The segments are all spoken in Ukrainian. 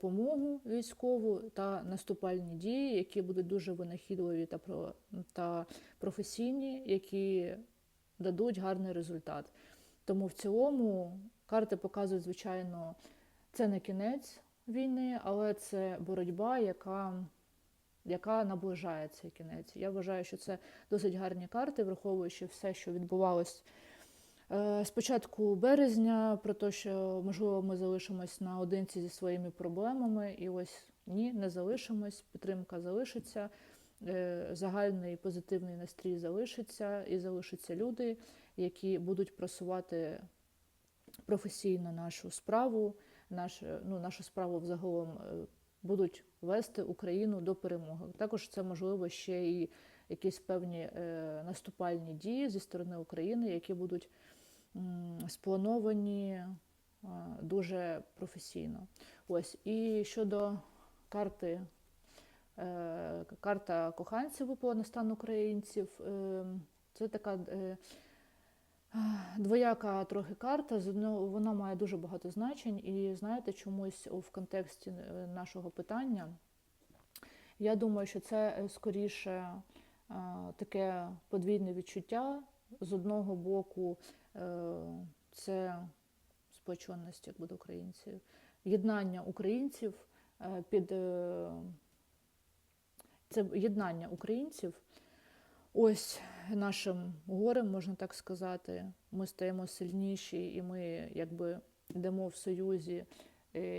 допомогу військову та наступальні дії, які будуть дуже винахідливі та, та професійні, які дадуть гарний результат. Тому в цілому карти показують, звичайно, це не кінець війни, але це боротьба, яка, яка наближає цей кінець. Я вважаю, що це досить гарні карти, враховуючи все, що відбувалось з початку березня, про те, що можливо ми залишимось наодинці зі своїми проблемами, і ось ні, не залишимось. Підтримка залишиться, е, загальний позитивний настрій залишиться, і залишаться люди, які будуть просувати професійно нашу справу, наш, ну, нашу справу взагалом е, будуть вести Україну до перемоги. Також це можливо ще і якісь певні е, наступальні дії зі сторони України, які будуть сплановані дуже професійно. Ось і щодо карти. е, Карта коханців на стан українців. Е, Це така е, Двояка трохи карта, вона має дуже багато значень, і знаєте, чомусь в контексті нашого питання. Я думаю, що це скоріше таке подвійне відчуття. З одного боку, е, це сплоченість, як буде українців, єднання українців е, під е, це єднання українців. Ось нашим горем, можна так сказати, ми стаємо сильніші, і ми якби йдемо в союзі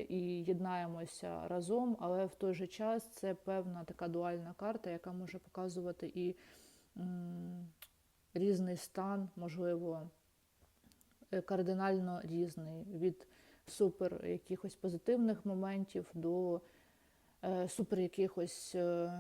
і єднаємося разом, але в той же час це певна така дуальна карта, яка може показувати і різний стан, можливо, е, кардинально різний від супер якихось позитивних моментів до е, супер якихось. е,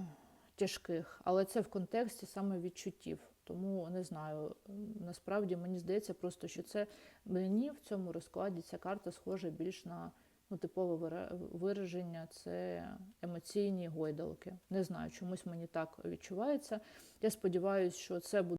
тяжких, але це в контексті саме відчуттів. Тому не знаю. Насправді мені здається, просто що це мені в цьому розкладі ця карта схожа більш на ну, типове вираження, це емоційні гойдалки. Не знаю, чомусь мені так відчувається. Я сподіваюся, що це буде.